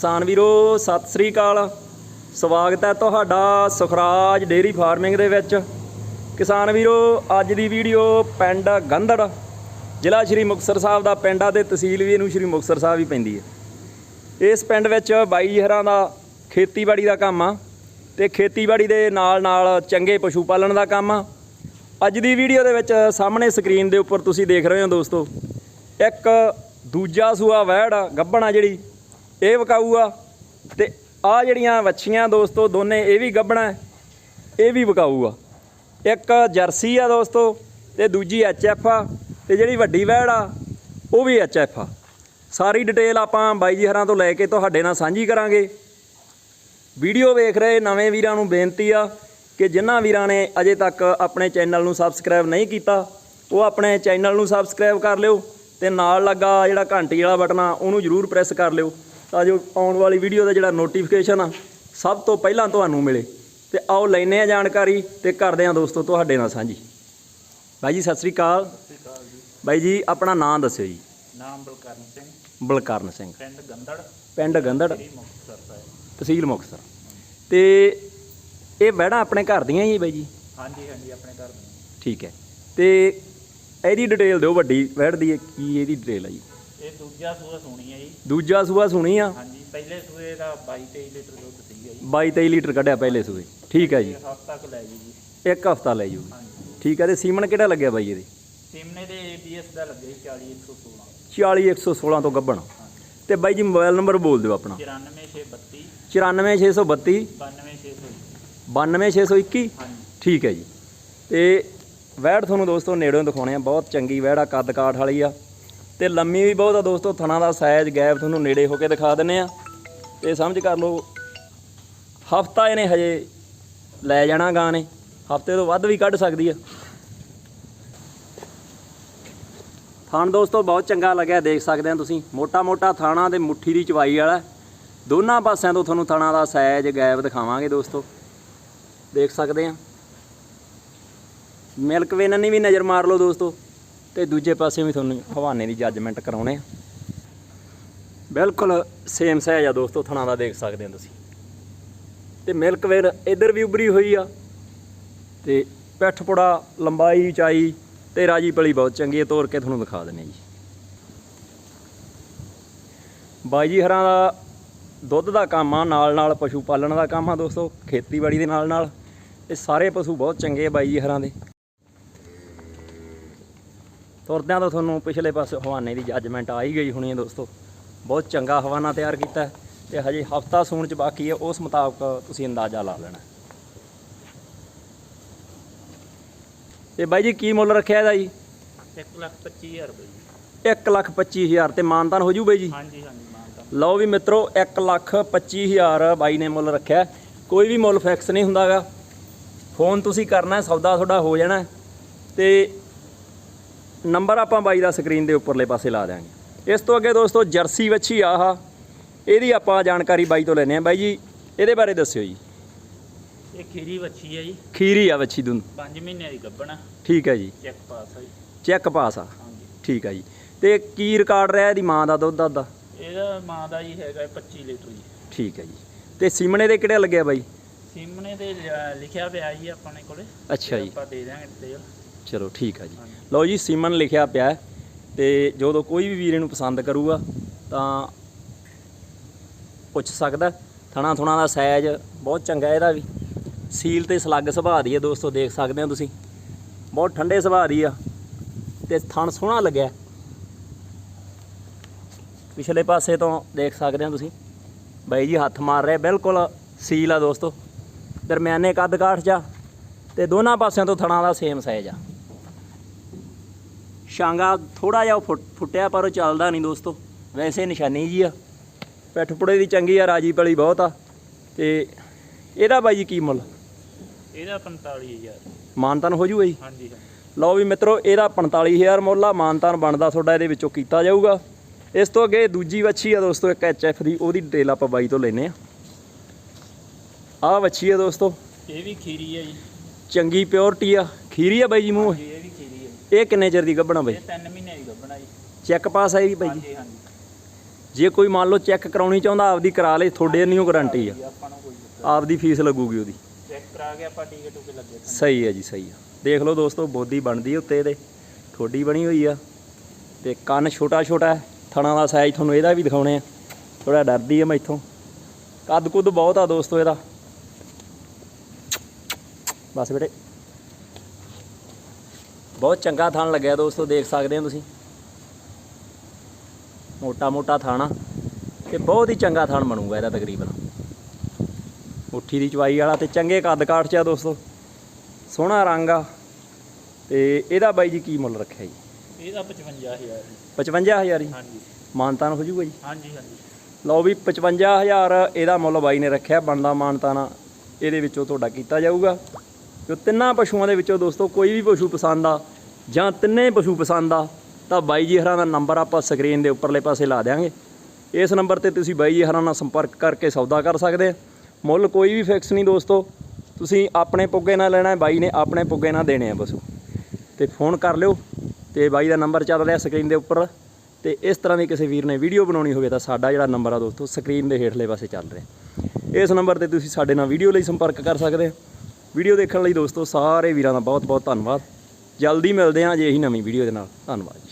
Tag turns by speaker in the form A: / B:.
A: ਕਿਸਾਨ ਵੀਰੋ ਸਤਿ ਸ੍ਰੀ ਅਕਾਲ। ਸਵਾਗਤ ਹੈ ਤੁਹਾਡਾ ਸੁਖਰਾਜ ਡੇਰੀ ਫਾਰਮਿੰਗ ਦੇ ਵਿੱਚ। ਕਿਸਾਨ ਵੀਰੋ ਅੱਜ ਦੀ ਵੀਡੀਓ ਪਿੰਡ ਗੰਧੜ ਜ਼ਿਲ੍ਹਾ ਸ਼੍ਰੀ ਮੁਕਤਸਰ ਸਾਹਿਬ ਦਾ ਪਿੰਡ ਆ ਤੇ ਤਹਿਸੀਲ ਵੀ ਇਹਨੂੰ ਸ਼੍ਰੀ ਮੁਕਤਸਰ ਸਾਹਿਬ ਹੀ ਪੈਂਦੀ ਹੈ। ਇਸ ਪਿੰਡ ਵਿੱਚ ਬਾਈ ਹਰਾਂ ਦਾ ਖੇਤੀਬਾੜੀ ਦਾ ਕੰਮ ਆ ਤੇ ਖੇਤੀਬਾੜੀ ਦੇ ਨਾਲ ਨਾਲ ਚੰਗੇ ਪਸ਼ੂ ਪਾਲਣ ਦਾ ਕੰਮ ਆ। ਅੱਜ ਦੀ ਵੀਡੀਓ ਦੇ ਵਿੱਚ ਸਾਹਮਣੇ ਸਕਰੀਨ ਦੇ ਉੱਪਰ ਤੁਸੀਂ ਦੇਖ ਰਹੇ ਹੋ ਦੋਸਤੋ ਇੱਕ ਦੂਜਾ ਸੂਆ ਵਹਿੜ ਆ, ਗੱਭਣ ਆ ਜਿਹੜੀ ਇਹ ਵਿਕਾਊ ਆ ਤੇ ਆ ਜਿਹੜੀਆਂ ਵੱਛੀਆਂ ਦੋਸਤੋ, ਦੋਨੇ ਇਹ ਵੀ ਗੱਭਣਾ ਇਹ ਵੀ ਵਿਕਾਊ ਆ ਇੱਕ ਜਰਸੀ ਆ ਦੋਸਤੋ ਤੇ ਦੂਜੀ ਐਫ ਆ ਤੇ ਜਿਹੜੀ ਵੱਡੀ ਵਹਿੜ ਆ, ਉਹ ਵੀ ਐਫ ਆ। ਸਾਰੀ ਡਿਟੇਲ ਆਪਾਂ ਬਾਈ ਜੀ ਹਰਾਂ ਤੋਂ ਲੈ ਕੇ ਤੁਹਾਡੇ ਨਾਲ ਸਾਂਝੀ ਕਰਾਂਗੇ। ਵੀਡੀਓ ਵੇਖ ਰਹੇ ਨਵੇਂ ਵੀਰਾਂ ਨੂੰ ਬੇਨਤੀ ਆ ਕਿ ਜਿਨ੍ਹਾਂ ਵੀਰਾਂ ਨੇ ਅਜੇ ਤੱਕ ਆਪਣੇ ਚੈਨਲ ਨੂੰ ਸਬਸਕ੍ਰਾਈਬ ਨਹੀਂ ਕੀਤਾ, ਉਹ ਆਪਣੇ ਚੈਨਲ ਨੂੰ ਸਬਸਕ੍ਰਾਈਬ ਕਰ ਲਿਓ ਤੇ ਨਾਲ ਲੱਗਾ ਜਿਹੜਾ ਘੰਟੀ ਵਾਲਾ ਬਟਨ ਆ, ਉਹਨੂੰ ਜ਼ਰੂਰ ਪ੍ਰੈਸ ਕਰ ਲਿਓ। ਤਾਂ ਜੋ ਆਉਣ ਵਾਲੀ ਵੀਡੀਓ ਦਾ ਜਿਹੜਾ ਨੋਟੀਫਿਕੇਸ਼ਨ ਆ ਸਭ ਤੋਂ ਪਹਿਲਾਂ ਤੁਹਾਨੂੰ ਮਿਲੇ। ਤੇ ਆਓ ਲੈਨੇ ਆ ਜਾਣਕਾਰੀ ਤੇ ਕਰਦੇ ਆ ਦੋਸਤੋ ਤੁਹਾਡੇ ਨਾਲ ਸਾਂਝੀ। ਬਾਈ ਜੀ ਸਤਿ ਸ੍ਰੀ ਅਕਾਲ।
B: ਸਤਿ ਸ਼੍ਰੀ ਅਕਾਲ ਜੀ।
A: ਬਾਈ ਜੀ ਆਪਣਾ ਨਾਮ ਦੱਸਿਓ ਜੀ।
B: ਨਾਮ ਬਲਕਰਨ ਸਿੰਘ।
A: ਬਲਕਰਨ ਸਿੰਘ।
B: ਪਿੰਡ ਗੰਦੜ
A: ਪਿੰਡ
B: ਸਾਹਿਬ।
A: ਤਹਿਸੀਲ ਮੁਕਤਸਰ। ਤੇ ਇਹ ਵਹਿੜਾਂ ਆਪਣੇ ਘਰ ਦੀਆਂ ਹੀ ਬਾਈ ਜੀ?
B: ਹਾਂਜੀ ਹਾਂਜੀ ਆਪਣੇ ਘਰ ਦੇ
A: ਠੀਕ ਹੈ। ਤੇ ਇਹਦੀ ਡਿਟੇਲ ਦਿਓ ਵੱਡੀ। ਵਹਿੜ ਦੀ ਕੀ ਇਹਦੀ ਡਿਟੇਲ ਹੈ ਜੀ?
B: ਇਹ ਦੂਜਾ ਸੂਆ ਸੋਣੀ ਹੈ ਜੀ।
A: ਦੂਜਾ ਸੂਆ ਸੁਣੀ ਆ?
B: ਹਾਂਜੀ ਪਹਿਲੇ ਸੂਏ ਦਾ 22 23 ਲੀਟਰ ਦੁੱਧ ਸੀਗਾ ਜੀ।
A: 22 23 ਲੀਟਰ ਕੱਢਿਆ ਪਹਿਲੇ ਸੂਏ। ਠੀਕ ਹੈ ਜੀ।
B: ਇਹ ਹਫ਼ਤਾ ਕੁ ਲੈ ਜੀ ਜੀ
A: ਇੱਕ ਹਫਤਾ ਲੈ ਜੂਗੀ।
B: ਹਾਂਜੀ।
A: ਠੀਕ ਹੈ ਤੇ ਸੀਮਨ ਕਿਹੜਾ ਲੱਗਿਆ ਬਾਈ ਇਹਦੇ?
B: ਸਿਮਨੇ ਦੇ ABS ਦਾ ਲੱਗੇ 40 116
A: 40 116 ਤੋਂ ਗੱਭਣ। ਤੇ ਬਾਈ ਜੀ ਮੋਬਾਈਲ ਨੰਬਰ ਬੋਲ ਦਿਓ ਆਪਣਾ।
B: 94632
A: 94632
B: 92621
A: 92621
B: ਹਾਂਜੀ।
A: ਠੀਕ ਹੈ ਜੀ। ਤੇ ਵਹਿੜ ਤੁਹਾਨੂੰ ਦੋਸਤੋ ਨੇੜੋਂ ਦਿਖਾਉਣੇ ਆ। ਬਹੁਤ ਚੰਗੀ ਵਹਿੜ ਆ ਕੱਦ ਕਾਠ ਵਾਲੀ ਆ। ਤੇ ਲੰਮੀ ਵੀ ਬਹੁਤ ਆ ਦੋਸਤੋ, ਥਣਾ ਦਾ ਸਾਈਜ਼ ਗੈਪ ਤੁਹਾਨੂੰ ਨੇੜੇ ਹੋ ਕੇ ਦਿਖਾ ਦਿੰਨੇ ਆ। ਤੇ ਸਮਝ ਕਰ ਲਓ, ਹਫਤਾ ਇਹਨੇ ਹਜੇ ਲੈ ਜਾਣਾ ਗਾਂ ਨੇ ਹਫ਼ਤੇ ਤੋਂ ਵੱਧ ਵੀ ਕੱਢ ਸਕਦੀ ਆ। ਥਣ ਦੋਸਤੋ, ਬਹੁਤ ਚੰਗਾ ਲੱਗਿਆ, ਦੇਖ ਸਕਦੇ ਆ ਤੁਸੀਂ। ਮੋਟਾ ਮੋਟਾ ਥਾਣਾ ਤੇ ਮੁੱਠੀ ਦੀ ਚਵਾਈ ਵਾਲਾ। ਦੋਨਾਂ ਪਾਸਿਆਂ ਤੋਂ ਤੁਹਾਨੂੰ ਥਣਾ ਦਾ ਸਾਈਜ਼ ਗੈਪ ਦਿਖਾਵਾਂਗੇ ਦੋਸਤੋ। ਦੇਖ ਸਕਦੇ ਆ। ਮਿਲਕ ਵੇਨਨ ਵੀ ਨਜ਼ਰ ਮਾਰ ਲਓ ਦੋਸਤੋ। ਤੇ ਦੂਜੇ ਪਾਸੇ ਵੀ ਤੁਹਾਨੂੰ ਹਵਾਨੇ ਦੀ ਜੱਜਮੈਂਟ ਕਰਾਉਣੇ ਆ। ਬਿਲਕੁਲ ਸੇਮ ਸਹਿਜ ਆ ਦੋਸਤੋ, ਥਣਾ ਦਾ ਦੇਖ ਸਕਦੇ ਹੋ ਤੁਸੀਂ। ਤੇ ਮਿਲਕ ਵੇਨ ਇਧਰ ਵੀ ਉਭਰੀ ਹੋਈ ਆ। ਤੇ ਪਿੱਠ ਪੁੜਾ ਲੰਬਾਈ, ਉਚਾਈ ਤੇ ਰਾਜੀ ਪਲੀ ਬਹੁਤ ਚੰਗੀ ਹੈ ਤੋੜ ਕੇ ਤੁਹਾਨੂੰ ਦਿਖਾ ਦਿੰਨੇ ਜੀ। ਬਾਈ ਜੀ, ਹਰਾਂ ਦਾ ਦੁੱਧ ਦਾ ਕੰਮ ਆ, ਨਾਲ ਨਾਲ ਪਸ਼ੂ ਪਾਲਣ ਦਾ ਕੰਮ ਆ ਦੋਸਤੋ, ਖੇਤੀਬਾੜੀ ਦੇ ਨਾਲ ਨਾਲ। ਇਹ ਸਾਰੇ ਪਸ਼ੂ ਬਹੁਤ ਚੰਗੇ ਆ ਬਾਈ ਜੀ, ਹਰਾਂ ਦੇ। ਤੁਰਦਿਆਂ ਤੋਂ ਤੁਹਾਨੂੰ ਪਿਛਲੇ ਪਾਸੇ ਹਵਾਨੇ ਦੀ ਜੱਜਮੈਂਟ ਆ ਹੀ ਗਈ ਹੋਣੀ ਹੈ ਦੋਸਤੋ। ਬਹੁਤ ਚੰਗਾ ਹਵਾਨਾ ਤਿਆਰ ਕੀਤਾ ਤੇ ਹਜੇ ਹਫਤਾ ਸੂਣ ਚ ਬਾਕੀ ਹੈ ਉਸ ਮੁਤਾਬਕ ਤੁਸੀਂ ਅੰਦਾਜ਼ਾ ਲਾ ਲੈਣਾ ਤੇ ਬਾਈ ਜੀ ਕੀ ਮੁੱਲ ਰੱਖਿਆ ਇਹਦਾ ਜੀ?
B: 125000 ਰੁਪਏ ਜੀ।
A: 1 ਲੱਖ 25 ਹਜ਼ਾਰ ਤੇ ਮਾਨਤਾਨ ਹੋ ਜੂ ਬਾਈ ਜੀ?
B: ਹਾਂਜੀ ਹਾਂਜੀ ਮਾਨਤਾ
A: ਲਓ ਵੀ ਮਿੱਤਰੋ 1 ਲੱਖ 25 ਹਜ਼ਾਰ ਬਾਈ ਨੇ ਮੁੱਲ ਰੱਖਿਆ ਕੋਈ ਵੀ ਮੁੱਲ ਫਿਕਸ ਨਹੀਂ ਹੁੰਦਾਗਾ। ਫੋਨ ਤੁਸੀਂ ਕਰਨਾ ਸੌਦਾ ਤੁਹਾਡਾ ਹੋ ਜਾਣਾ। ਤੇ ਨੰਬਰ ਆਪਾਂ ਬਾਈ ਦਾ ਸਕਰੀਨ ਦੇ ਉੱਪਰਲੇ ਪਾਸੇ ਲਾ ਦਿਆਂਗੇ। ਇਸ ਤੋਂ ਅੱਗੇ ਦੋਸਤੋ ਜਰਸੀ ਵੱਛੀ ਆਹ। ਇਹਦੀ ਆਪਾਂ ਜਾਣਕਾਰੀ ਬਾਈ ਤੋਂ ਲੈਣੇ ਆ ਬਾਈ ਜੀ ਇਹਦੇ ਬਾਰੇ ਦੱਸਿਓ ਜੀ।
B: ਇਹ ਖੀਰੀ ਵੱਛੀ ਹੈ ਜੀ।
A: ਖੀਰੀ ਆ ਵੱਛੀ ਦੁਨ।
B: 5 ਮਹੀਨਿਆਂ ਦੀ ਗੱਭਣ
A: ਠੀਕ ਹੈ ਜੀ।
B: ਚੈੱਕ ਪਾਸ ਹੈ ਜੀ।
A: ਚੈੱਕ ਪਾਸ ਆ।
B: ਹਾਂਜੀ।
A: ਠੀਕ ਹੈ ਜੀ। ਤੇ ਕੀ ਰਿਕਾਰਡ ਰਿਹਾ ਇਹਦੀ ਮਾਂ ਦਾ ਦੁੱਧ ਦਾ ਦਾ
B: ਇਹਦਾ ਮਾਂ ਦਾ ਜੀ ਹੈਗਾ 25 ਲੀਟਰ ਜੀ।
A: ਠੀਕ ਹੈ ਜੀ। ਤੇ ਸੀਮਣੇ ਦੇ ਕਿਹੜੇ ਲੱਗਿਆ ਬਾਈ?
B: ਸਿਮਨੇ ਤੇ ਲਿਖਿਆ ਪਿਆ ਜੀ ਆਪਣੇ ਕੋਲੇ।
A: ਅੱਛਾ ਜੀ।
B: ਆਪਾਂ ਦੇ ਦਾਂਗੇ ਡਿਟੇਲ
A: ਚਲੋ ਠੀਕ ਆ ਜੀ। ਲਓ ਜੀ, ਸੀਮਨ ਲਿਖਿਆ ਪਿਆ ਹੈ ਤੇ ਜਦੋਂ ਕੋਈ ਵੀ ਵੀਰ ਇਹਨੂੰ ਪਸੰਦ ਕਰੂਗਾ ਤਾਂ ਪੁੱਛ ਸਕਦਾ ਥਣਾ ਥੁਣਾ ਦਾ ਸਾਈਜ਼ ਬਹੁਤ ਚੰਗਾ ਇਹਦਾ ਵੀ। ਸੀਲ ਤੇ ਸਲੱਗ ਸੁਭਾਅ ਦੀ ਹੈ ਦੋਸਤੋ, ਦੇਖ ਸਕਦੇ ਹੋ ਤੁਸੀਂ। ਬਹੁਤ ਠੰਡੇ ਸੁਭਾਅ ਦੀ ਆ ਤੇ ਥਣ ਸੋਹਣਾ ਲੱਗਿਆ ਪਿਛਲੇ ਪਾਸੇ ਤੋਂ ਦੇਖ ਸਕਦੇ ਹੋ ਤੁਸੀਂ। ਬਾਈ ਜੀ ਹੱਥ ਮਾਰ ਰਿਹਾ, ਬਿਲਕੁਲ ਸੀਲ ਆ ਦੋਸਤੋ। ਦਰਮਿਆਨੇ ਕੱਦ ਕਾਠ ਜਾ ਆ ਤੇ ਦੋਨਾਂ ਪਾਸਿਆਂ ਤੋਂ ਥਣਾ ਦਾ ਸੇਮ ਸਾਈਜ਼ ਆ। ਸ਼ਾਂਗਾ ਥੋੜਾ ਜਿਹਾ ਫੁੱਟ- ਫੁੱਟਿਆ ਪਰ ਉਹ ਚੱਲਦਾ ਨਹੀਂ ਦੋਸਤੋ। ਵੈਸੇ ਨਿਸ਼ਾਨੀ ਜੀ ਆ। ਪਿੱਠ ਪੁੜੇ ਦੀ ਚੰਗੀ ਆ ਰਾਜੀ ਪਲੀ ਬਹੁਤ ਆ। ਤੇ ਇਹਦਾ ਬਾਈ ਜੀ ਕੀ ਮੁੱਲ?
B: ਇਹਦਾ 45000
A: ਮਾਨਤਨ ਹੋ ਜੂਗਾ ਜੀ?
B: ਹਾਂਜੀ ਹਾਂਜੀ।
A: ਲਓ ਵੀ ਮਿੱਤਰੋ ਇਹਦਾ 45000 ਮੁੱਲ ਆ। ਮਾਨਤਨ ਬਣਦਾ ਤੁਹਾਡਾ ਇਹਦੇ ਵਿੱਚੋਂ ਕੀਤਾ ਜਾਊਗਾ। ਇਸ ਤੋਂ ਅੱਗੇ ਦੂਜੀ ਵੱਛੀ ਆ ਦੋਸਤੋ ਇੱਕ ਐਫ ਦੀ ਉਹਦੀ ਡਿਟੇਲ ਆਪਾਂ ਬਾਈ ਤੋਂ ਲੈਨੇ ਆ ਆਹ ਵੱਛੀ ਆ ਦੋਸਤੋ।
B: ਇਹ ਵੀ ਖੀਰੀ ਹੈ ਜੀ।
A: ਚੰਗੀ ਪਿਓਰਟੀ ਆ। ਖੀਰੀ ਆ ਬਾਈ ਜੀ ਮੂੰਹ।
B: ਇਹ ਵੀ ਖੀਰੀ
A: ਇਹ ਕਿੰਨੇ ਚਿਰ ਦੀ ਗੱਭਣਾ ਬਾਈ?
B: ਇਹ 3 ਮਹੀਨੇ ਦੀ ਗੱਭਣਾ ਜੀ।
A: ਚੈੱਕ ਪਾਸ ਆਈ ਬਾਈ? ਜੀ
B: ਹਾਂਜੀ ਹਾਂਜੀ।
A: ਜੇ ਕੋਈ ਮੰਨ ਲਓ ਚੈੱਕ ਕਰਾਉਣੀ ਚਾਹੁੰਦਾ ਆਪਦੀ ਕਰਾ ਲੇ ਤੁਹਾਡੇ ਨਹੀਂ ਗਾਰੰਟੀ ਆ।
B: ਆਪਾਂ ਨੂੰ ਕੋਈ
A: ਆਪਦੀ ਫੀਸ ਲੱਗੂਗੀ ਉਹਦੀ।
B: ਚੈੱਕ ਕਰਾ ਕੇ ਆਪਾਂ ਟੀਕੇ ਟੂਕੇ ਲੱਗੇ
A: ਸਹੀ ਹੈ ਜੀ ਸਹੀ ਆ। ਦੇਖ ਲਓ ਦੋਸਤੋ ਬੋਦੀ ਬਣਦੀ ਉੱਤੇ ਇਹਦੇ। ਠੋਡੀ ਬਣੀ ਹੋਈ ਆ। ਤੇ ਕੰਨ ਛੋਟਾ ਛੋਟਾ ਹੈ ਥਣਾ ਦਾ ਸਾਈਜ਼ ਤੁਹਾਨੂੰ ਇਹਦਾ ਵੀ ਦਿਖਾਉਣੇ ਆ। ਥੋੜਾ ਡਰਦੀ ਆ ਮੈਥੋਂ ਕੱਦ ਕੁੱਦ ਬਹੁਤ ਆ ਦੋਸਤੋ ਇਹਦਾ। ਬਸ ਬੇਟੇ। ਬਹੁਤ ਚੰਗਾ ਥਣ ਲੱਗਿਆ ਦੋਸਤੋ ਦੇਖ ਸਕਦੇ ਹੋ ਤੁਸੀਂ। ਮੋਟਾ ਮੋਟਾ ਥਾਣਾ ਤੇ ਬਹੁਤ ਹੀ ਚੰਗਾ ਥਣ ਬਣੂਗਾ ਇਹਦਾ ਤਕਰੀਬਨ। ਮੁੱਠੀ ਦੀ ਚਵਾਈ ਵਾਲਾ ਤੇ ਚੰਗੇ ਕੱਦ ਕਾਠ ਚ ਆ ਦੋਸਤੋ। ਸੋਹਣਾ ਰੰਗ ਆ ਤੇ ਇਹਦਾ ਬਾਈ ਜੀ ਕੀ ਮੁੱਲ ਰੱਖਿਆ ਜੀ?
B: ਇਹਦਾ 55000 ਜੀ।
A: 55000 ਜੀ?
B: ਹਾਂਜੀ।
A: ਮਾਨਤਾਨ ਹੋ ਜੂਗਾ ਜੀ?
B: ਹਾਂਜੀ ਹਾਂਜੀ।
A: ਲਓ ਵੀ 55000 ਇਹਦਾ ਮੁੱਲ ਬਾਈ ਨੇ ਰੱਖਿਆ ਬਣਦਾ ਮਾਨਤਾਨਾ ਇਹਦੇ ਵਿੱਚੋਂ ਤੁਹਾਡਾ ਕੀਤਾ ਜਾਊਗਾ। ਜੋ ਤਿੰਨਾਂ ਪਸ਼ੂਆਂ ਦੇ ਵਿੱਚੋਂ ਦੋਸਤੋ ਕੋਈ ਵੀ ਪਸ਼ੂ ਪਸੰਦ ਆ ਜਾਂ ਤਿੰਨੇ ਪਸ਼ੂ ਪਸੰਦ ਆ, ਤਾਂ ਬਾਈ ਜੀ ਹਰਾਂ ਦਾ ਨੰਬਰ ਆਪਾਂ ਸਕਰੀਨ ਦੇ ਉੱਪਰਲੇ ਪਾਸੇ ਲਾ ਦਿਆਂਗੇ। ਇਸ ਨੰਬਰ ਤੇ ਤੁਸੀਂ ਬਾਈ ਜੀ ਹਰਾਂ ਨਾਲ ਸੰਪਰਕ ਕਰਕੇ ਸੌਦਾ ਕਰ ਸਕਦੇ ਮੁੱਲ ਕੋਈ ਵੀ ਫਿਕਸ ਨਹੀਂ ਦੋਸਤੋ। ਤੁਸੀਂ ਆਪਣੇ ਪੁੱਗੇ ਨਾਲ ਲੈਣਾ ਹੈ ਬਾਈ ਨੇ ਆਪਣੇ ਪੁੱਗੇ ਨਾਲ ਦੇਣੇ ਆ ਪਸ਼ੂ। ਤੇ ਫੋਨ ਕਰ ਲਿਓ ਤੇ ਬਾਈ ਦਾ ਨੰਬਰ ਚੱਲ ਰਿਹਾ ਸਕਰੀਨ ਦੇ ਉੱਪਰ। ਤੇ ਇਸ ਤਰ੍ਹਾਂ ਦੀ ਕਿਸੇ ਵੀਰ ਨੇ ਵੀਡੀਓ ਬਣਾਉਣੀ ਹੋਵੇ ਤਾਂ ਸਾਡਾ ਜਿਹੜਾ ਨੰਬਰ ਆ ਦੋਸਤੋ ਸਕਰੀਨ ਦੇ ਹੇਠਲੇ ਪਾਸੇ ਚੱਲ ਰਿਹਾ। ਇਸ ਨੰਬਰ ਤੇ ਤੁਸੀਂ ਸਾਡੇ ਨਾਲ ਵੀਡੀਓ ਲਈ ਸੰਪਰਕ ਕਰ ਸਕਦੇ ਹੋ ਵੀਡੀਓ ਦੇਖਣ ਲਈ ਦੋਸਤੋ ਸਾਰੇ ਵੀਰਾਂ ਦਾ ਬਹੁਤ ਬਹੁਤ ਧੰਨਵਾਦ। ਜਲਦੀ ਮਿਲਦੇ ਹਾਂ ਜੇ ਇਹੀ ਨਵੀਂ ਵੀਡੀਓ ਦੇ ਨਾਲ। ਧੰਨਵਾਦ ਜੀ।